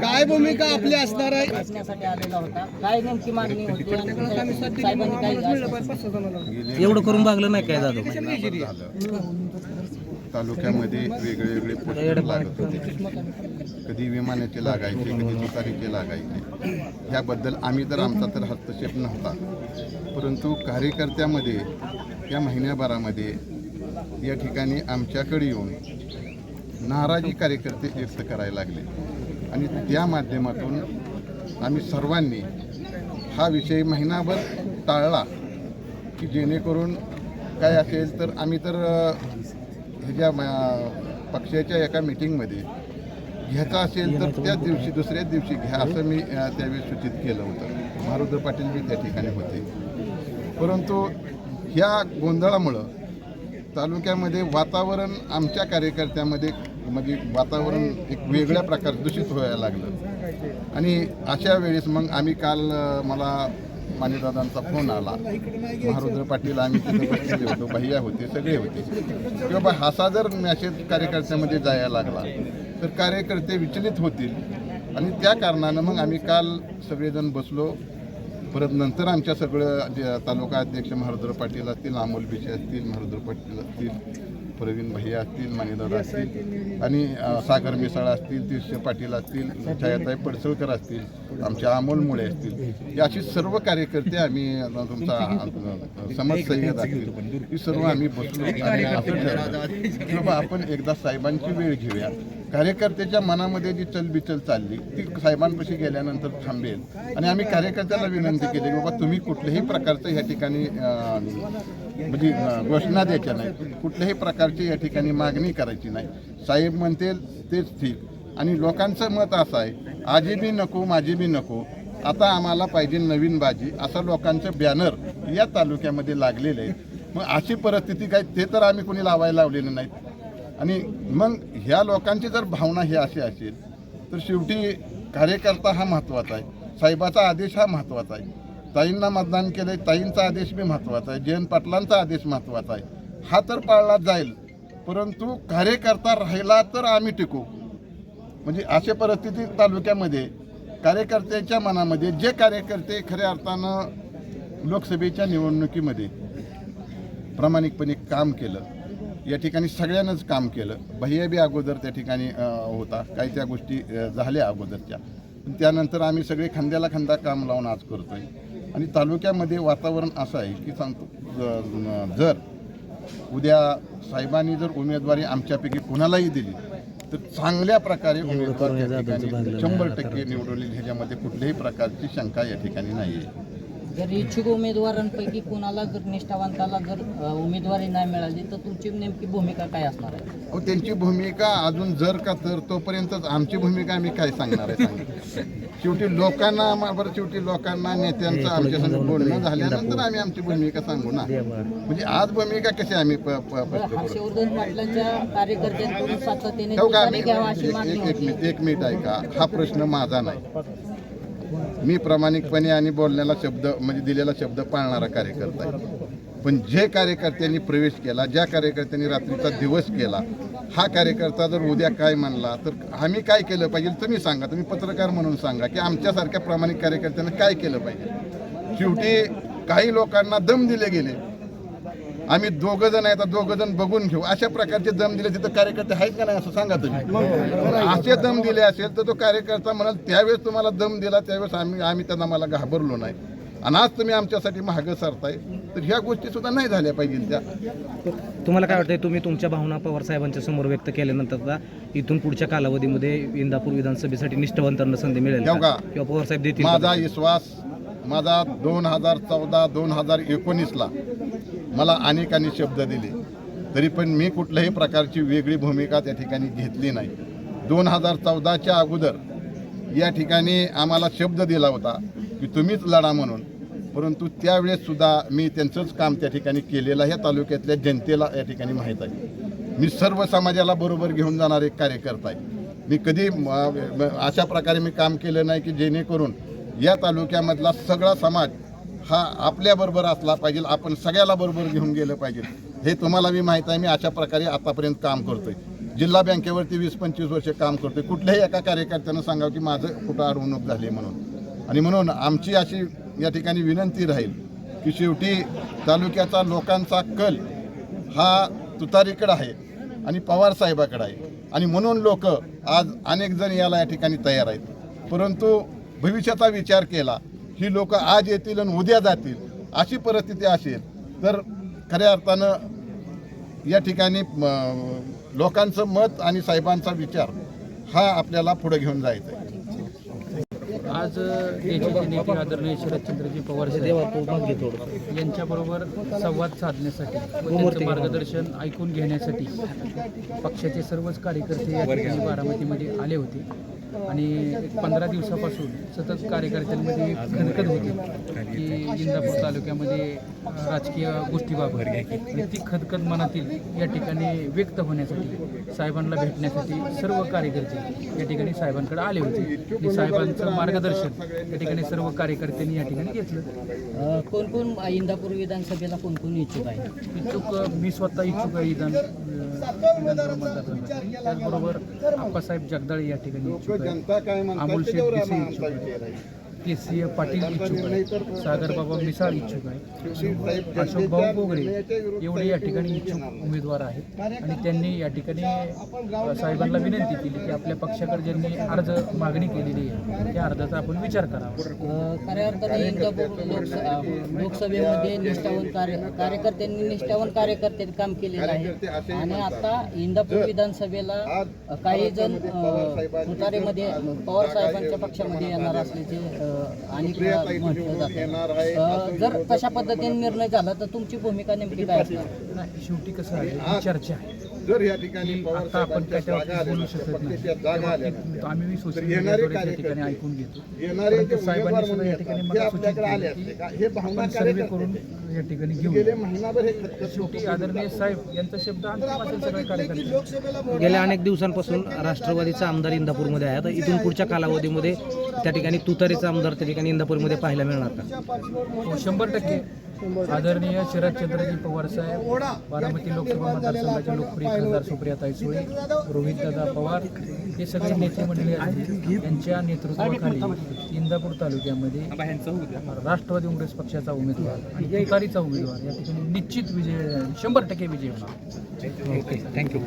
काय भूमिका आपली असणार आहे? बसण्यासाठी आलेला होता काय नेमकी मागणी होती? आणि साहेबांनी काय एवढं करून भागलं नाही काय जाधव तालुक्यामध्ये वेगळे वेगळे लागत होते. कधी विमानाचे लागायचे कधी तुतारीचे लागायचे. ह्याबद्दल आम्ही तर आमचा तर हस्तक्षेप नव्हता. परंतु कार्यकर्त्यामध्ये या महिन्याभरामध्ये या ठिकाणी आमच्याकडे येऊन नाराजी कार्यकर्ते व्यक्त करायला लागले. आणि त्या माध्यमातून आम्ही सर्वांनी हा विषय महिनाभर टाळला की जेणेकरून काय असेल तर आम्ही तर ह्याच्या पक्षाच्या एका मिटिंगमध्ये घ्यायचा असेल तर त्याच दिवशी दुसऱ्याच दिवशी घ्या असं मी त्यावेळी सूचित केलं होतं. मारुद्र पाटील बी त्या ठिकाणी होते. परंतु ह्या गोंधळामुळं तालुक्यामध्ये वातावरण आमच्या कार्यकर्त्यामध्ये म्हणजे वातावरण एक वेगळ्या प्रकारे दूषित व्हायला लागलं. आणि अशा वेळेस मग आम्ही काल मला मानेदादांचा फोन आला. महारुद्र पाटील आम्ही तिथे बसलेले होतो भैया होते सगळे होते. की बाबा असा जर मॅसेज कार्यकर्त्यामध्ये जायला लागला तर कार्यकर्ते विचलित होतील. आणि त्या कारणानं मग आम्ही काल सगळेजण बसलो परत नंतर आमच्या सगळं जे तालुका अध्यक्ष महारुद्र पाटील असतील अमोल बिशे असतील महारुद्र पाटील असतील प्रवीण भैया असतील मानेदादा असतील आणि सागर मिसाळ असतील तीर्ष पाटील असतील छायाताई पडसळकर असतील आमच्या अमोल मुळे असतील. हे अशी सर्व कार्यकर्ते आम्ही तुमचा अ, समाज सय्यद असतील ही सर्व आम्ही बसलो आणि आपण एकदा साहेबांची वेळ घेऊया. कार्यकर्त्याच्या मनामध्ये जी चलबिचल चालली ती साहेबांपाशी गेल्यानंतर थांबेल. आणि आम्ही कार्यकर्त्याला विनंती केली की बाबा तुम्ही कुठल्याही प्रकारचं या ठिकाणी म्हणजे घोषणा द्यायच्या नाही कुठल्याही प्रकारची या ठिकाणी मागणी करायची नाही. साहेब म्हणतील तेच ठीक. आणि लोकांचं मत असं आहे आजी बी नको माझी बी नको. आता आम्हाला पाहिजे नवीन बाजी असं लोकांचं बॅनर या तालुक्यामध्ये लागलेलं आहे. मग अशी परिस्थिती काय ते तर आम्ही कोणी लावायला लावलेलं नाहीत. आणि मग ह्या लोकांची जर भावना ही अशी असेल तर शेवटी कार्यकर्ता हा महत्त्वाचा आहे. साहेबाचा आदेश हा महत्त्वाचा आहे. ताईंना मतदान केलं ताईंचा आदेश बी महत्त्वाचा आहे. जयंत पाटलांचा आदेश महत्त्वाचा आहे. हा तर पाळला जाईल परंतु कार्यकर्ता राहिला तर आम्ही टिकू. म्हणजे अशा परिस्थिती तालुक्यामध्ये कार्यकर्त्याच्या मनामध्ये जे कार्यकर्ते खऱ्या अर्थानं लोकसभेच्या निवडणुकीमध्ये प्रामाणिकपणे काम केलं या ठिकाणी सगळ्यांनाच काम केलं. भैया बी अगोदर त्या ठिकाणी होता. काही त्या गोष्टी झाल्या अगोदरच्या. पण त्यानंतर आम्ही सगळे खांद्याला खांदा काम लावून आज करतोय. आणि तालुक्यामध्ये वातावरण असं आहे की सांगतो जर उद्या साहेबांनी जर उमेदवारी आमच्यापैकी कुणालाही दिली तर चांगल्या प्रकारे उमेदवार शंभर टक्के निवडून येईल. ह्याच्यामध्ये कुठल्याही प्रकारची शंका या ठिकाणी नाही आहे जर इच्छुक उमेदवारांपैकी कोणाला जर निष्ठावंताला जर उमेदवारी नाही मिळाली तर तुमची नेमकी भूमिका काय असणार आहे? अहो त्यांची भूमिका अजून जर का तर तोपर्यंतच आमची भूमिका आम्ही काय सांगणार आहे सांगा. शेवटी लोकांना आम्हा- बरं शेवटी लोकांना नेत्यांचं आमच्या संग बोलणं झाल्यानंतर आम्ही आमची भूमिका सांगू ना. म्हणजे आज भूमिका कशी आम्ही प- प- स्पष्ट करू हर्षवर्धन पाटलांच्या कार्यकर्त्यांकडून सातत्याने ठेवू का तुतारी घ्यावा अशी एक मागणी एक- एक होती. मिनिट एक मिनिट ऐका. हा प्रश्न माझा नाही. मी प्रामाणिकपणे आणि बोलण्याला शब्द म्हणजे दिलेला शब्द पाळणारा कार्यकर्ता आहे. पण जे कार्यकर्त्यांनी प्रवेश केला ज्या कार्यकर्त्यांनी रात्रीचा दिवस केला हा कार्यकर्ता जर उद्या काय म्हणला तर आम्ही काय केलं पाहिजे तुम्ही सांगा. तुम्ही पत्रकार म्हणून सांगा की आमच्यासारख्या प्रामाणिक कार्यकर्त्यांना काय केलं पाहिजे? शेवटी काही लोकांना दम दिले गेले. आम्ही दोघं जण आहेत दोघं जण बघून घेऊ. अशा प्रकारचे दम दिले तिथं कार्यकर्ते आहेत का नाही असं सांगा तुम्ही. असे दम दिले असेल तर तो कार्यकर्ता म्हणाल त्यावेळेस तुम्हाला दम दिला त्यावेळेस आम्ही आम्ही त्यांना मला घाबरलो नाही. आणि आज तुम्ही आमच्यासाठी मागं सरताय तर ह्या गोष्टी सुद्धा नाही झाल्या पाहिजे त्या. तुम्हाला काय वाटतंय तुम्ही तुमच्या भावना पवार साहेबांच्या समोर व्यक्त केल्यानंतर इथून पुढच्या कालावधीमध्ये इंदापूर विधानसभेसाठी निष्ठावंतांना संधी मिळेल? किंवा पवार साहेब देतील? माझा विश्वास माझा दोन हजार चौदा दोन हजार एकोणीसला मला अनेकांनी शब्द दिले. तरी पण मी कुठल्याही प्रकारची वेगळी भूमिका त्या ठिकाणी घेतली नाही. दोन हजार चौदाच्या अगोदर या ठिकाणी आम्हाला शब्द दिला होता की तुम्हीच लढा म्हणून. परंतु त्यावेळेससुद्धा मी त्यांचंच काम त्या ठिकाणी केलेलं ह्या तालुक्यातल्या जनतेला या ठिकाणी माहीत आहे. मी सर्व समाजाला बरोबर घेऊन जाणार एक कार्यकर्ता आहे. मी कधी अशा प्रकारे मी काम केलं नाही की जेणेकरून या तालुक्यामधला सगळा समाज हा आपल्याबरोबर असला पाहिजे आपण सगळ्याला बरोबर घेऊन गेलं पाहिजे. हे तुम्हाला मी माहीत आहे मी अशा प्रकारे आतापर्यंत काम करतोय. जिल्हा बँकेवरती वीस पंचवीस वर्ष काम करतोय. कुठल्याही एका कार्यकर्त्यानं सांगावं की माझं कुठं अडवणूक झाली म्हणून. आणि म्हणून आमची अशी या ठिकाणी विनंती राहील की शेवटी तालुक्याचा लोकांचा कल हा तुतारीकडं आहे आणि पवारसाहेबाकडं आहे. आणि म्हणून लोक आज अनेक जण याला या ठिकाणी तयार आहेत. परंतु भविष्याचा विचार केला ही लोक आज येतील आणि उद्या जातील अशी परिस्थिती असेल तर खऱ्या अर्थानं या ठिकाणी लोकांचं मत आणि साहेबांचा विचार हा आपल्याला पुढे घेऊन जायचा आहे. आज देशाचे नेते आदरणीय शरदचंद्रजी पवार साहेब यांच्याबरोबर संवाद साधण्यासाठी व त्यांचं मार्गदर्शन ऐकून घेण्यासाठी पक्षाचे सर्वच कार्यकर्ते या ठिकाणी बारामतीमध्ये आले होते. आणि पंधरा दिवसापासून सतत कार्यकर्त्यांमध्ये खणखत होती की इंदापूर तालुक्यामध्ये राजकीय गोष्टीबाबत. आणि ती खदखद मनातील या ठिकाणी व्यक्त होण्यासाठी साहेबांना भेटण्यासाठी सर्व कार्यकर्ते या ठिकाणी साहेबांकडे आले होते. आणि साहेबांचं मार्गदर्शन या ठिकाणी सर्व कार्यकर्त्यांनी या ठिकाणी घेतलं. कोण कोण इंदापूर विधानसभेला कोण कोण इच्छुक आहे? इच्छुक मी स्वतः इच्छुक आहे विधान त्याचबरोबर आप्पासाहेब जगदाळे या ठिकाणी इच्छुक जनता काय अमोल शेठ देसाई इच्छुक आहे के सी ए पाटील इच्छुक आहे सागरबाबा मिसाळ इच्छुक आहे अशोक भाऊ बोगरे एवढे या ठिकाणी इच्छुक उमेदवार आहेत. आणि त्यांनी या ठिकाणी साहेबांना विनंती केली की आपल्या पक्षाकडे ज्यांनी अर्ज मागणी केलेली आहे त्या अर्जाचा आपण विचार करावा. खऱ्या अर्थाने लोकसभेमध्ये निष्ठावंत कार्य कार्यकर्त्यांनी निष्ठावंत कार्यकर्त्यांनी काम केलेलं आहे आणि आता इंदापूर विधानसभेला काही जण अ, तुतारीमध्ये पवार साहेबांच्या पक्षामध्ये येणार असल्याचे आणि म्हटलं जातं. अ, जर तशा पद्धतीने निर्णय झाला तर तुमची भूमिका नेमकी काय असणार? नाही शेवटी कसं आहे ही चर्चा आहे. जर या ठिकाणी पवार आता आपण साहेबांच्या त्याच्यावर जागा बोलू आल्या शकत तर नाही. त्या जागा आल्या तर येणारे कार्यकर्ते, ठिकाणी ऐकून घेतो. येणारे जे उमेदवार म्हणून या ठिकाणी येतात, ते आपल्याकडे आले असते की का हे भावना कार्यकर्ते गेले महिनाभर हे शेवटी आदरणीय साहेब यांचा शब्द गेल्या अनेक दिवसांपासून राष्ट्रवादीचा आमदार इंदापूरमध्ये आहे आता इथून पुढच्या कालावधीमध्ये त्या ठिकाणी तुतारीचा आमदार त्या ठिकाणी इंदापूरमध्ये पाहायला मिळणार का? हो, शंभर टक्के. आदरणीय शरदचंद्रजी पवार साहेब बारामती लोकसभा मतदारसंघाचे लोकप्रिय खासदार सुप्रियाताई सुळे रोहितदादा पवार हे सगळे नेते मंडळी आहेत. यांच्या नेतृत्वाखाली इंदापूर तालुक्यामध्ये राष्ट्रवादी काँग्रेस पक्षाचा उमेदवार आणि तुतारीचा उमेदवार या ठिकाणी निश्चित विजय शंभर टक्के विजय होणार. Okay thank you